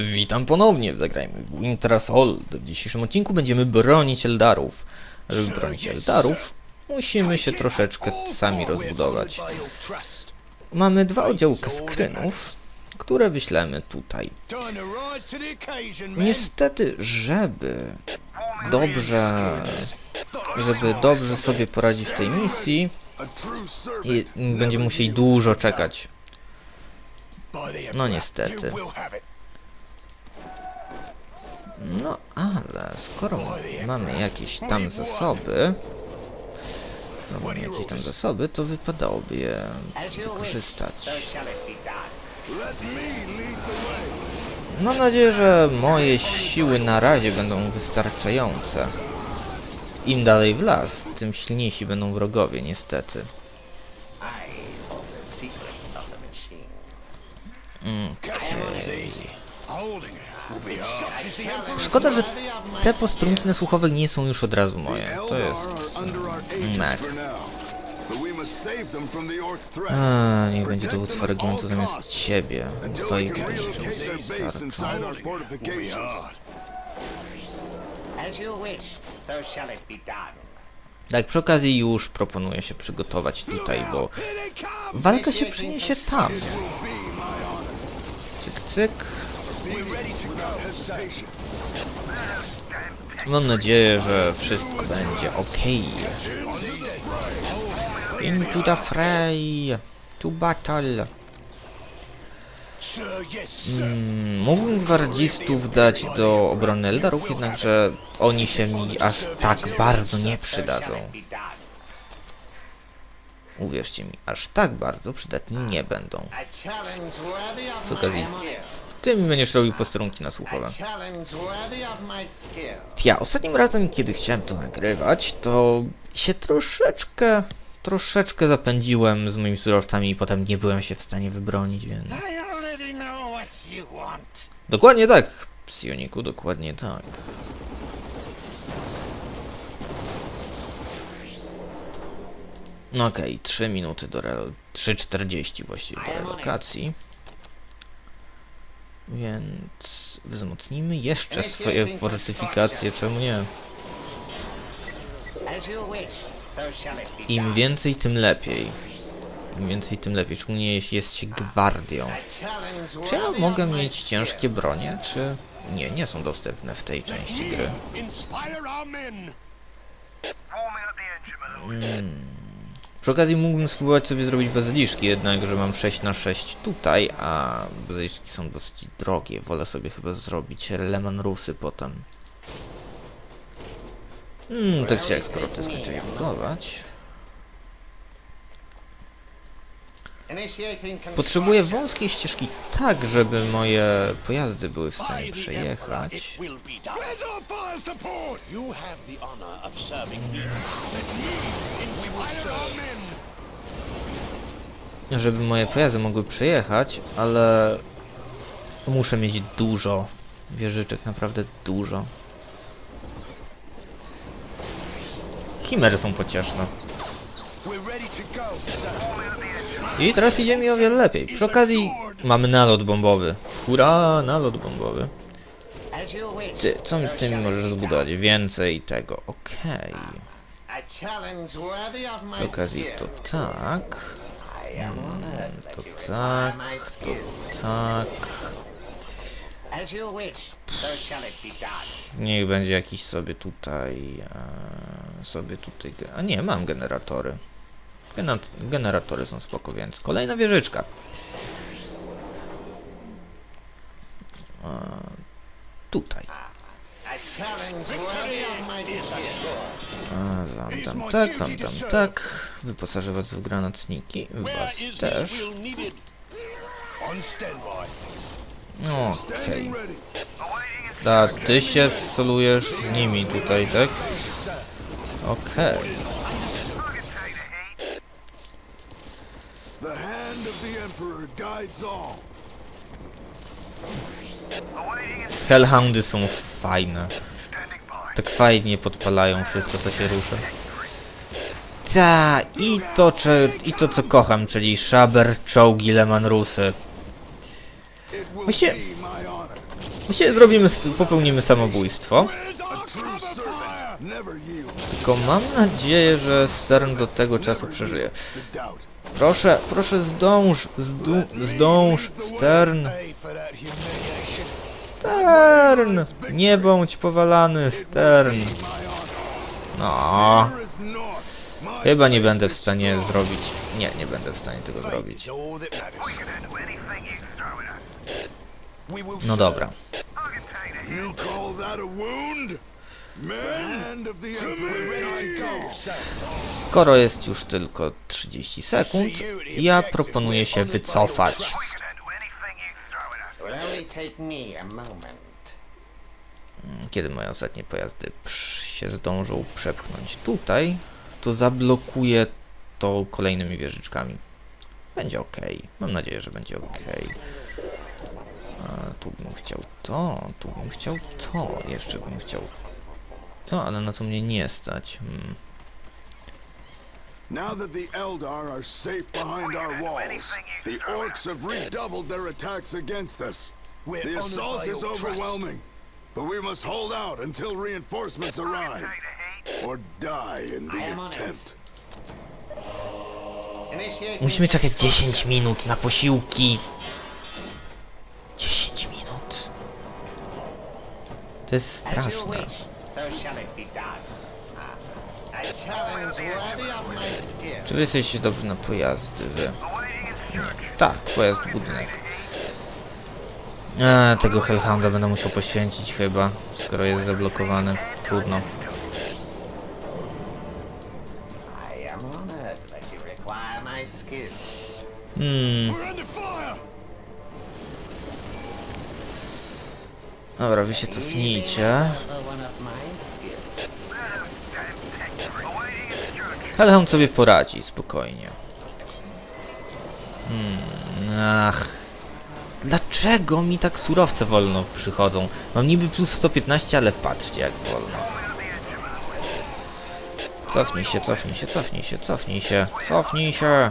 Witam ponownie w Zagrajmy w Winter Assault. W dzisiejszym odcinku będziemy bronić Eldarów. Żeby bronić Eldarów, musimy się troszeczkę sami rozbudować. Mamy dwa oddziały kaskrynów, które wyślemy tutaj. Niestety, żeby dobrze, żeby dobrze sobie poradzić w tej misji, będziemy musieli dużo czekać. No niestety. No ale skoro mamy jakieś tam zasoby, skoro mamy jakieś tam zasoby, to wypadałoby je wykorzystać. Mam nadzieję, że moje siły na razie będą wystarczające. Im dalej w las, tym silniejsi będą wrogowie, niestety. Mm, Szkoda, że te posterunki nasłuchowe nie są już od razu moje. To jest... mech. A, niech będzie dowód Fareguncu zamiast ciebie. Twoi będzie starczą. As you wish, so shall it be done. Tak, przy okazji już proponuję się przygotować tutaj, bo walka się przyniesie tam. Cyk, cyk. Mam nadzieję, że wszystko będzie ok. Into the fray. To battle. Mm, mógłbym gwardzistów dać do obrony Eldarów, jednakże oni się mi aż tak bardzo nie przydadzą. Uwierzcie mi, aż tak bardzo przydatni nie będą. My okazji. Ty mi będziesz robił posterunki nasłuchowe. Ja ostatnim razem, kiedy chciałem to nagrywać, to się troszeczkę, troszeczkę zapędziłem z moimi surowcami i potem nie byłem się w stanie wybronić, więc... Dokładnie tak, Psioniku, dokładnie tak. No Okej, 3 minuty do re... 3.40 właściwie do relokacji. Więc wzmocnimy jeszcze swoje fortyfikacje, czemu nie? Im więcej, tym lepiej. Im więcej, tym lepiej, szczególnie jeśli jest się gwardią. Czy ja mogę mieć ciężkie bronie, czy... Nie, nie są dostępne w tej części gry. Men. Przy okazji mógłbym spróbować sobie zrobić bazyliszki, jednak że mam 6 na 6 tutaj, a bazyliszki są dosyć drogie. Wolę sobie chyba zrobić Leman Rusy potem. Hmm, tak czy jak, skoro ty skończyli budować. Potrzebuję wąskiej ścieżki tak, żeby moje pojazdy były w stanie przejechać. Żeby moje pojazdy mogły przejechać, ale muszę mieć dużo wieżyczek, naprawdę dużo. Chimery są pocieszne. We're ready to go, sir. I teraz idzie mi o wiele lepiej. Przy okazji mamy nalot bombowy. Hurra, nalot bombowy. Ty, co mi ty mi możesz zbudować? Więcej tego, okej. my Przy okazji to tak, honored to tak, to tak. Niech będzie jakiś sobie tutaj, e, sobie tutaj, a nie, mam generatory. Generatory są spoko, więc kolejna wieżyczka. Tutaj. Wam tam tak, wam tam tak. Wyposażę was w granatniki, was też. standby. Okej. Ready. A ty się solujesz z nimi tutaj, tak? Okej. The hand of the Emperor guides all. Hellhoundy są fajne. Tak fajnie podpalają wszystko, co się rusza. Ta, i to, czy, i to co kocham, czyli szaber, czołgi, leman rusy. Właściwie be my. Dzisiaj zrobimy, popełnimy samobójstwo. Tylko mam nadzieję, że Stern do tego czasu przeżyje. Proszę, proszę zdąż, zdu, zdąż, Stern. Stern! Nie bądź powalany, Stern. No, chyba nie będę w stanie zrobić. Nie, nie będę w stanie tego zrobić. No dobra. Skoro jest już tylko 30 sekund, ja proponuję się wycofać. Moment. Kiedy moje ostatnie pojazdy się zdążą przepchnąć tutaj, to zablokuję to kolejnymi wieżyczkami. Będzie ok. Mam nadzieję, że będzie ok. A, tu bym chciał to, tu bym chciał to, jeszcze bym chciał to, ale na to mnie nie stać. Hmm. Now that the Eldar are safe behind our walls, the orcs have redoubled their attacks against us. The assault is overwhelming, but we must hold out until reinforcements arrive, or die in the attempt. Musimy czekać escort 10 minut na posiłki. 10 minut. To jest straszne. Czy wy jesteście dobrzy na pojazdy, wy? Tak, pojazd budynek. A, tego Hellhounda będę musiał poświęcić chyba, skoro jest zablokowany. Trudno. Hmm, dobra, wy się cofnijcie. Skills. Hellhound sobie poradzi, spokojnie. Hmm, ach. Dlaczego mi tak surowce wolno przychodzą? Mam niby plus 115, ale patrzcie jak wolno. Cofnij się, cofnij się, cofnij się, cofnij się, cofnij się!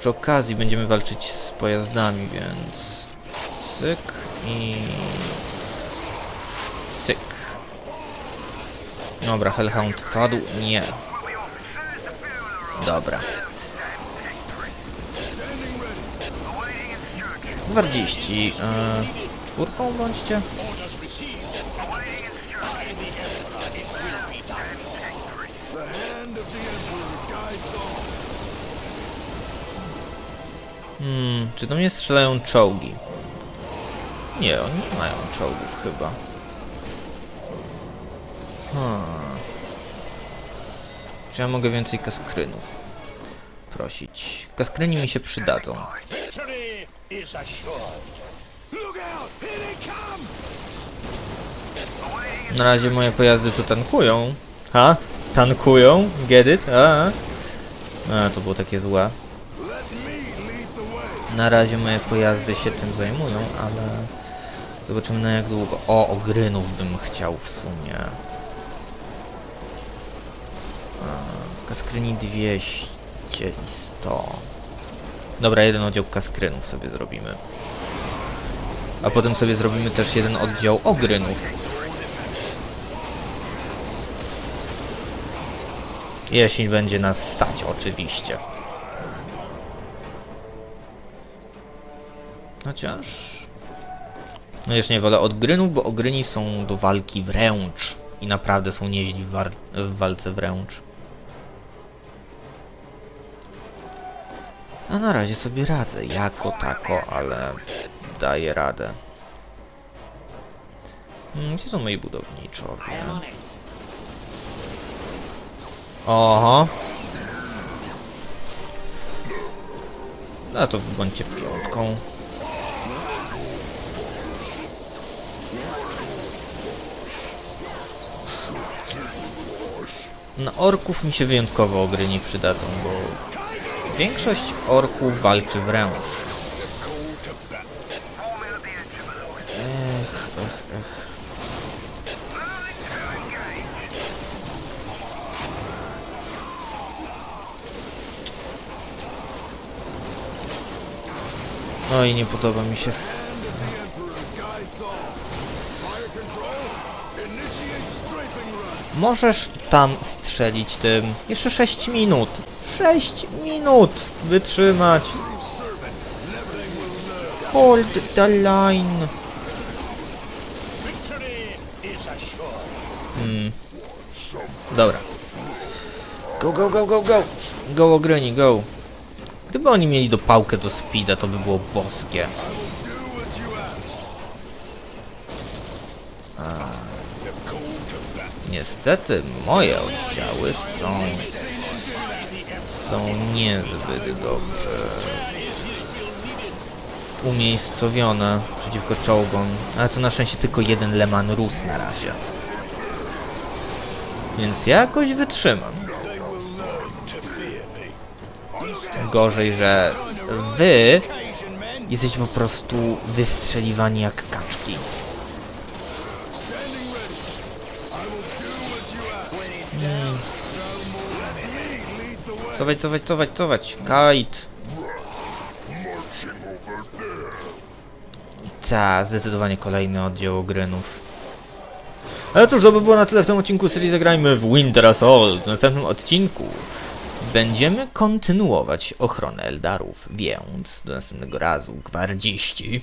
Przy okazji będziemy walczyć z pojazdami, więc... Syk i... Dobra, Hellhound padł? Nie. Dobra. Standing ready. 40. E, czwórką bądźcie. Hmm, czy do mnie strzelają czołgi? Nie, oni nie mają czołgów chyba. Hmm. Czy ja mogę więcej kaskrynów? Prosić. Kaskryni mi się przydadzą. Na razie moje pojazdy to tankują. Ha? Tankują? Get it? A, a to było takie złe. Na razie moje pojazdy się tym zajmują, ale zobaczymy na jak długo. O, ogrynów bym chciał w sumie. Kaskryni 200 i 100. Dobra, jeden oddział kaskrynów sobie zrobimy. A potem sobie zrobimy też jeden oddział ogrynów. Jeśli będzie nas stać, oczywiście. Chociaż... No już nie wolę odgrynów, bo ogryni są do walki wręcz. I naprawdę są nieźli w, w walce wręcz. Na razie sobie radzę, jako tako, ale daję radę. Hmm, Gdzie są moi budowniczowie? Oho. No to bądźcie piątką. Na orków mi się wyjątkowo ogry nie przydadzą, bo większość orków walczy wręcz. Ech, ech, ech. Oj, nie podoba mi się. Możesz tam strzelić tym. Jeszcze 6 minut. 6 minut! Wytrzymać. Hold the line. Assured. Dobra. Go, go, go, go, go! Go, Ogroni, go! Gdyby oni mieli do pałkę do speeda, to by było boskie. Bat. Niestety moje oddziały są... są niezbyt dobrze umiejscowione przeciwko czołgom, ale to na szczęście tylko jeden Leman Rus na razie. Więc jakoś wytrzymam. Gorzej, że wy jesteście po prostu wystrzeliwani jak kaczki. Cować, cować, cować, cować. Kite. Ta, zdecydowanie kolejny oddział Ogrynów. Ale cóż, to by było na tyle w tym odcinku serii Zagrajmy w Winter Assault. W następnym odcinku będziemy kontynuować ochronę Eldarów, więc do następnego razu, gwardziści.